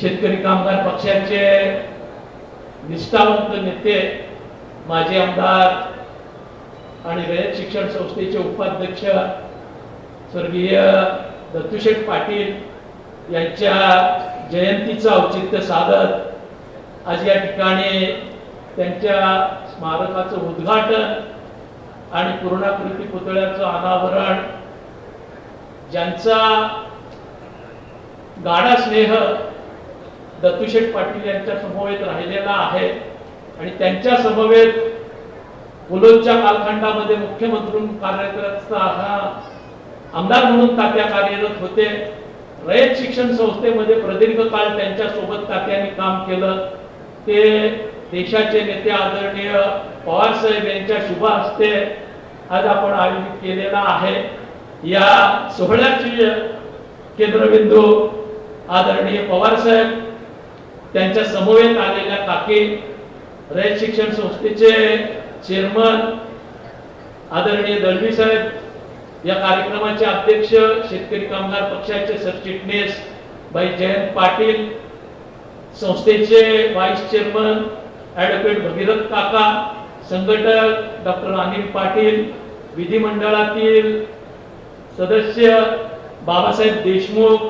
शेतकरी कामगार पक्षाचे निष्ठावंत नेते माजी आमदार आणि रयत शिक्षण संस्थेचे उपाध्यक्ष स्वर्गीय दत्तूशेठ पाटील यांच्या जयंतीचं औचित्य साधत आज या ठिकाणी त्यांच्या स्मारकाचं उद्घाटन आणि पूर्णाकृती पुतळ्याचं अनावरण ज्यांचा गाढा स्नेह दत्तूशेठ पाटील यांच्या समवेत राहिलेला आहे. आणि त्यांच्या समवेत मुलोंच्या कालखंडामध्ये मुख्यमंत्री कार्यरत हा आमदार म्हणून तात्या कार्यरत होते. रयत शिक्षण संस्थेमध्ये प्रदीर्घ काळ त्यांच्यासोबत तात्यांनी काम केलं. ते देशाचे नेते आदरणीय पवार साहेब यांच्या शुभ हस्ते आज आपण आयोजित केलेला आहे. या सोहळ्याची केंद्रबिंदू आदरणीय पवार साहेब त्यांच्या समवेत आलेल्या काकी रयत शिक्षण संस्थेचे चेअरमन आदरणीय दळवी साहेब या कार्यक्रमाचे अध्यक्ष शेतकरी कामगार पक्षाचे सरचिटणीस भाई जयंत पाटील संस्थेचे व्हाईस चेअरमन ॲडव्होकेट भगीरथ काका संघटक डॉक्टर अनिल पाटील विधिमंडळातील सदस्य बाबासाहेब देशमुख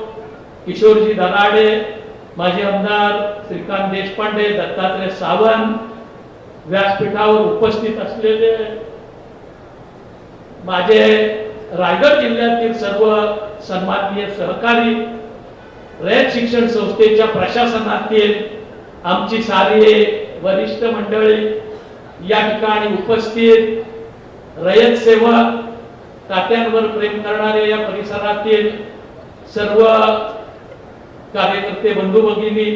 किशोरजी दराडे माजी आमदार श्रीकांत देशपांडे दत्तात्रय सावंत व्यासपीठावर उपस्थित असलेले माझे रायगड जिल्ह्यातील सर्व सन्माननीय सहकारी रयत शिक्षण संस्थेच्या प्रशासनातील आमची सारी वरिष्ठ मंडळी या ठिकाणी उपस्थित रयत सेवक तात्यांवर प्रेम करणारे या परिसरातील सर्व कार्यकर्ते बंधू भगिनी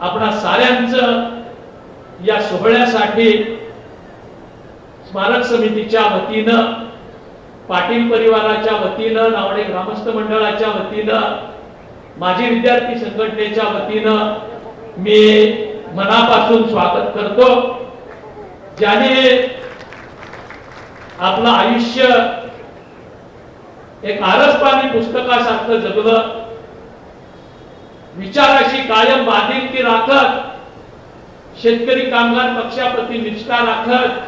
आपणा साऱ्यांच या सोहळ्यासाठी स्मारक समितीच्या वतीनं पाटील परिवाराच्या वतीनं नावडे ग्रामस्थ मंडळाच्या वतीनं माजी विद्यार्थी संघटनेच्या वतीनं मी मनापासून स्वागत करतो ज्याने आपलं आयुष्य एक आरसपाणी पुस्तकासारखं जगलं. विचाराशी कायम बांधिलकी राखत. शेतकरी कामगार पक्षाप्रती निष्ठा राखत.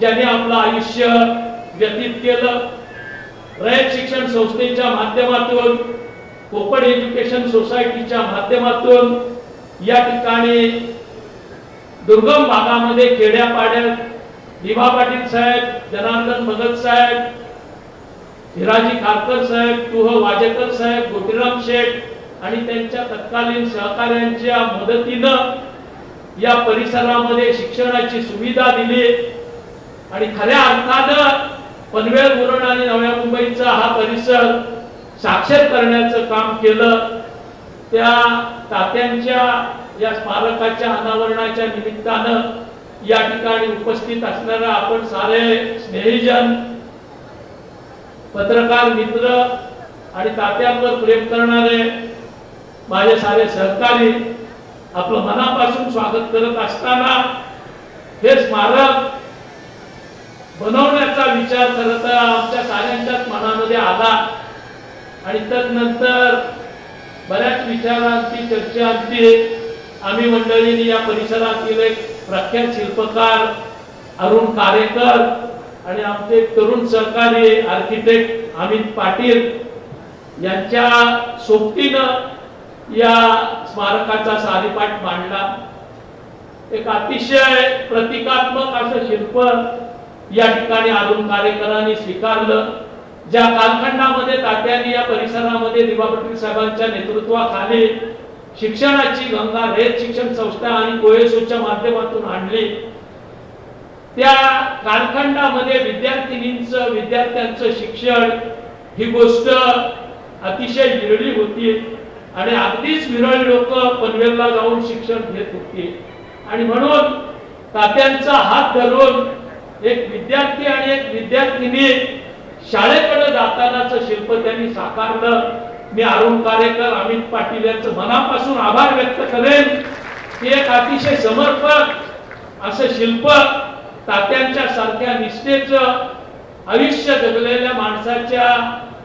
ज्याने आपलं आयुष्य व्यतीत केलं. रयत शिक्षण संस्थेच्या माध्यमातून कोकण एज्युकेशन सोसायटीच्या माध्यमातून या ठिकाणी दुर्गम भागामध्ये खेड्यापाड्यात दिवा पाटील साहेब जनार्दन भगत साहेब हिराजी खारकर साहेब तुह वाजेकर साहेब गोपीराम शेठ आणि त्यांच्या तत्कालीन सहकार्यांच्या मदतीनं या परिसरामध्ये शिक्षणाची सुविधा दिली. आणि खऱ्या अर्थानं पनवेल मुरण आणि नव्या मुंबईचा हा परिसर साक्षर करण्याचं काम केलं. त्या तात्यांच्या या स्मारकाच्या अनावरणाच्या निमित्तानं या ठिकाणी उपस्थित असणारा आपण सारे स्नेहीजन पत्रकार मित्र आणि तात्यांवर प्रेम करणारे माझे सारे सहकारी आपलं मनापासून स्वागत करत असताना हे स्मारक बनवण्याचा विचार खरं तर आमच्या साऱ्यांच्याच मनामध्ये आला. आणि त्यानंतर बऱ्याच विचारांची चर्चा आमची आम्ही मंडळींनी या परिसरातील एक प्रख्यात शिल्पकार अरुण कारेकर आणि आमचे तरुण सहकारी आर्किटेक्ट अमित पाटील यांच्या सोबतीनं या स्मारकाचा सारीपाठ मांडला एक अतिशय प्रतिकात्मक असं शिल्प या ठिकाणी अजून कार्यकरांनी स्वीकारलं. ज्या कालखंडामध्ये तात्याने या परिसरामध्ये दिवा पाटील साहेबांच्या नेतृत्वाखाली शिक्षणाची गंगा रेत शिक्षण संस्था आणि कोयसूच्या माध्यमातून आणली. त्या कालखंडामध्ये विद्यार्थिनींचं विद्यार्थ्यांचं शिक्षण ही गोष्ट अतिशय विरळी होती आणि अगदीच विरळ लोक पनवेलला जाऊन शिक्षण घेत होती. आणि म्हणून तात्यांचा हात धरून एक विद्यार्थी आणि एक विद्यार्थिनी शाळेकडे जातानाच शिल्प त्यांनी साकारलं. मी अरुण कारेकर अमित पाटील यांचं मनापासून आभार व्यक्त करेन. की एक अतिशय समर्पक असं शिल्प तात्यांच्या सारख्या निष्ठेचं आयुष्य जगलेल्या माणसाच्या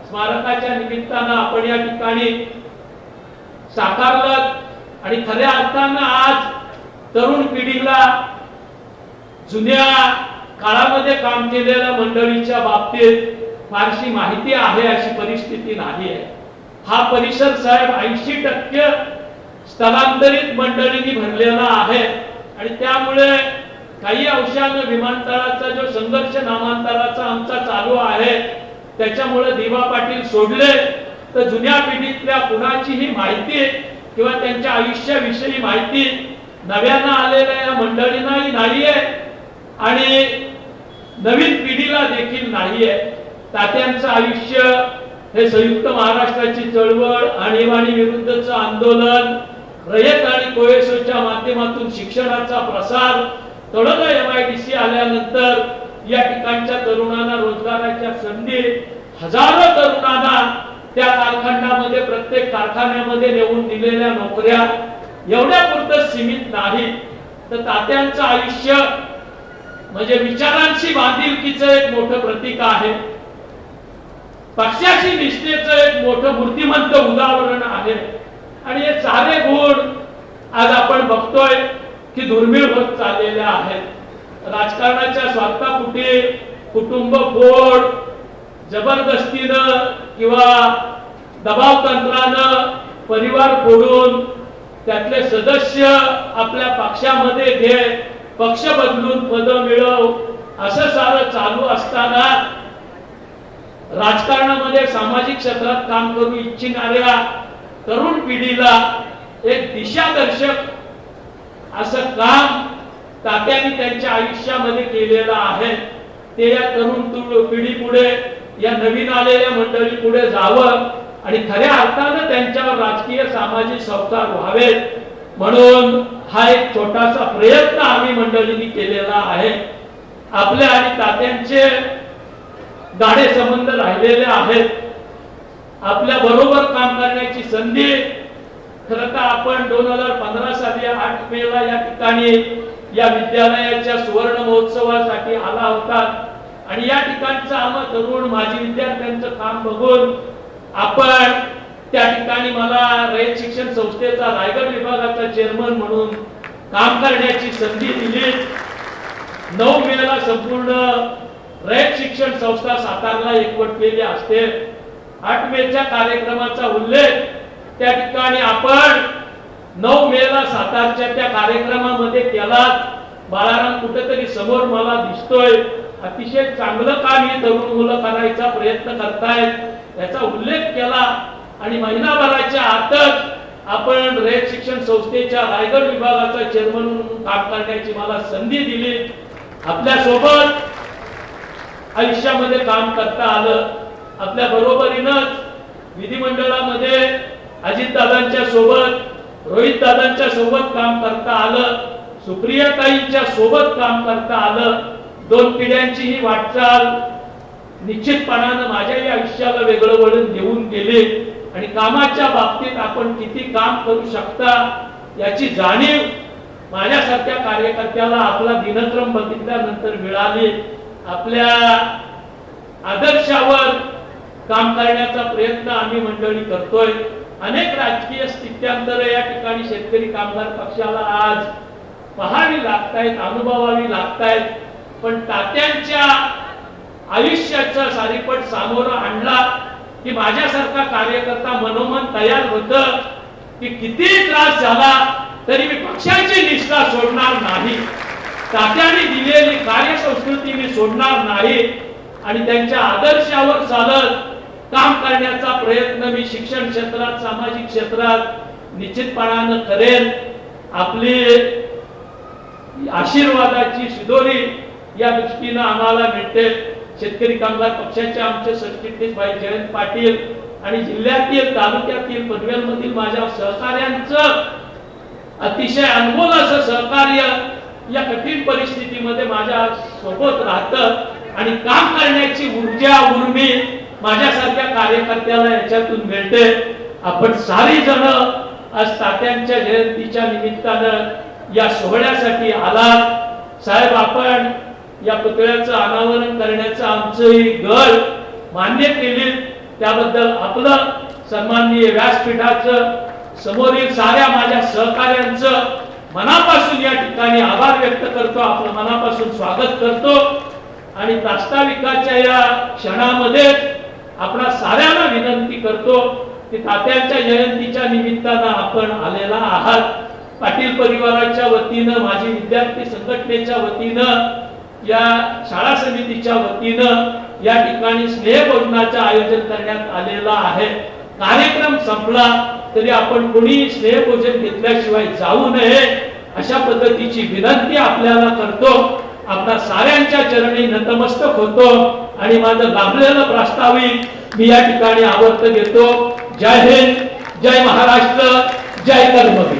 स्मारकाच्या निमित्तानं आपण या ठिकाणी साकारलं आणि खऱ्या अर्थानं आज तरुण पिढीला जुन्या काळामध्ये काम केलेल्या मंडळीच्या बाबतीत फारशी माहिती आहे अशी परिस्थिती नाही आहे. हा परिसर साहेब ऐंशी टक्के स्थलांतरित मंडळींनी भरलेला आहे आणि त्यामुळे काही अंशानं विमानतळाचा जो संघर्ष नामांतराचा आमचा चालू आहे त्याच्यामुळे दिवा पाटील सोडले. तर जुन्या पिढीतल्या कुणाचीही माहिती किंवा त्यांच्या आयुष्याविषयी माहिती नव्यानं आलेल्या या मंडळींनाही नाहीये आणि नवीन पिढीला देखील नाहीये. तात्यांचं आयुष्य हे संयुक्त महाराष्ट्राची चळवळ आणीबाणी विरुद्धचं आंदोलन रयत आणि कोयसोच्या माध्यमातून शिक्षणाचा प्रसार Taloda M I D C आल्यानंतर या ठिकाणच्या तरुणांना रोजगाराच्या संधी हजारो तरुणांना त्या कारखान्यामध्ये प्रत्येक कारखान्यामध्ये नेऊन दिलेल्या नोकऱ्या एवढ्या पुरतं सीमित नाही तर तात्यांचं आयुष्य म्हणजे विचारांशी बांधिलकीच एक मोठं प्रतीक आहे. पक्षाशी निष्ठेचं एक मोठं मूर्तिमंत उदाहरण आहे. आणि हे सारे गुण आज आपण बघतोय. की दुर्मिळ होत चाललेल्या आहेत. राजकारणाच्या स्वार्थापुटी कुटुंब फोड जबरदस्तीनं किंवा दबाव तंत्रानं परिवार फोडून त्यातले सदस्य आपल्या पक्षामध्ये घे पक्ष बदलून पद मिळव असं सारं चालू असताना राजकारणामध्ये सामाजिक क्षेत्रात काम करू इच्छिणाऱ्या तरुण पिढीला एक दिशादर्शक असं काम तात्यांनी त्यांच्या आयुष्यामध्ये केलेलं आहे. ते या तरुण पिढी पुढे या नवीन आलेल्या मंडळी पुढे जावं आणि खऱ्या अर्थानं त्यांच्यावर राजकीय सामाजिक संस्कार व्हावेत. म्हणून हा एक छोटासा प्रयत्न आम्ही मंडळींनी केलेला आहे. आपल्या आणि तात्यांचे गाडे संबंध राहिलेले आहेत. आपल्या बरोबर काम करण्याची संधी खर तर आपण दोन हजार पंधरा साली आठ मे ला या ठिकाणी या विद्यालयाच्या सुवर्ण महोत्सवासाठी आला होता. आणि या ठिकाणचं आम्हा तरुण माजी विद्यार्थ्यांचं काम बघून आपण त्या ठिकाणी मला रयत शिक्षण संस्थेचा रायगड विभागाचा चेअरमन म्हणून काम करण्याची संधी दिली. नऊ मेला संपूर्ण रयत शिक्षण संस्था सातारला एकवटलेली असते. आठ मेच्या कार्यक्रमाचा उल्लेख त्या ठिकाणी आपण नऊ मेला सातारच्या त्या कार्यक्रमामध्ये केलात. बाळाराम कुठेतरी समोर मला दिसतोय. अतिशय चांगलं काम हे तरुण मुलं करायचा प्रयत्न करतायत. याचा उल्लेख केला. आणि महिनाभराच्या आतच आपण रयत शिक्षण संस्थेच्या रायगड विभागाचा चेअरमन म्हणून काम करण्याची मला संधी दिली. आपल्यासोबत आयुष्यामध्ये काम करता आलं. आपल्या बरोबरीनच विधिमंडळामध्ये अजितदादांच्या सोबत रोहित दादांच्या सोबत काम करता आलं सुप्रियाताईंच्या सोबत काम करता आलं दोन पिढ्यांची ही वाटचाल निश्चितपणानं माझ्याही आयुष्याला वेगळं वळण देऊन गेले. आणि कामाच्या बाबतीत आपण किती काम करू शकता याची जाणीव माझ्यासारख्या कार्यकर्त्याला आपला दिनक्रम बघितल्यानंतर मिळाली. आपल्या आदर्शावर काम करण्याचा प्रयत्न आम्ही मंडळी करतोय. अनेक राजकीय स्थित्यांतर या ठिकाणी शेतकरी कामगार पक्षाला आज पहावी लागतायत अनुभवावी लागतायत. पण तात्यांच्या आयुष्याचा सारीपट सामोरं आणला की माझ्यासारखा कार्यकर्ता मनोमन तयार होत की किती त्रास झाला तरी मी पक्षाची निष्ठा सोडणार नाही. तात्याने दिलेली कार्यसंस्कृती मी सोडणार नाही. आणि त्यांच्या आदर्शावर चालत काम करण्याचा प्रयत्न मी शिक्षण क्षेत्रात सामाजिक क्षेत्रात निश्चितपणानं करेन. आपली आशीर्वादाची शिदोरी या दृष्टीनं आम्हाला मिळते. शेतकरी कामगार पक्षाचे आमचे सरचिटणीस भाई जयंत पाटील आणि जिल्ह्यातील तालुक्यातील पनवेलमधील माझ्या सहकार्यांचं अतिशय अनमोल असं सहकार्य या कठीण परिस्थितीमध्ये माझ्या सोबत राहतं. आणि काम करण्याची ऊर्जा उर्मी माझ्यासारख्या कार्यकर्त्याला याच्यातून मिळते. आपण सारी जण आज तात्यांच्या जयंतीच्या निमित्तानं या सोहळ्यासाठी आलात. साहेब आपण या पुतळ्याचं अनावरण करण्याचं आमचंही गळ मान्य केली त्याबद्दल आपलं सन्माननीय व्यासपीठाचं समोरील साऱ्या माझ्या सहकार्यांचं मनापासून या ठिकाणी आभार व्यक्त करतो. आपलं मनापासून स्वागत करतो. आणि प्रास्ताविकाच्या या क्षणामध्ये आपणा साऱ्यांना विनंती करतो की तात्यांच्या जयंतीच्या निमित्तानं आपण आलेला आहात. पाटील परिवाराच्या वतीनं माझी विद्यार्थी संघटनेच्या वतीनं या शाळा समितीच्या वतीनं या ठिकाणी स्नेहभोजनाचं आयोजन करण्यात आलेलं आहे. कार्यक्रम संपला तरी आपण कोणी स्नेहभोजन घेतल्याशिवाय जाऊ नये अशा पद्धतीची विनंती आपल्याला करतो. आपल्या साऱ्यांच्या चरणी नतमस्तक होतो. आणि माझं लाभलेलं प्रास्ताविक मी या ठिकाणी आवर्त घेतो जय हिंद जय महाराष्ट्र जय कर्मवीर